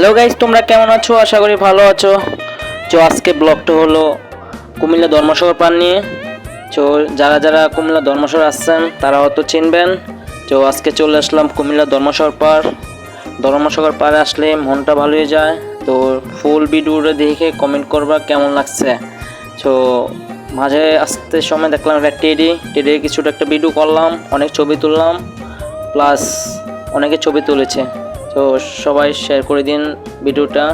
Hello guys, তোমরা কেমন আছো? আশা করি ভালো আছো। তো আজকে ব্লগটা হলো কুমিল্লা ধর্মসাগর পার নিয়ে। তো যারা যারা কুমিল্লা ধর্মসাগর আসছেন তারা হয়তো চিনবেন। তো আজকে চলে আসলাম কুমিল্লা ধর্মসাগর পার। ধর্মসাগর পারে আসলে মনটা ভালো হয়ে যায়। তো ফুল ভিডিওটা দেখে কমেন্ট করবা কেমন লাগছে। তো মাঝে আসতে সময় দেখলাম একটা টেডি। টেডির কিছুটা একটা ভিডিও করলাম, অনেক ছবি তুললাম। প্লাস অনেকে ছবি তুলেছে। তো সবাই শেয়ার করে দিন ভিডিওটা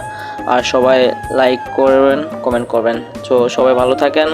আর সবাই লাইক করবেন কমেন্ট করবেন। তো সবাই ভালো থাকেন।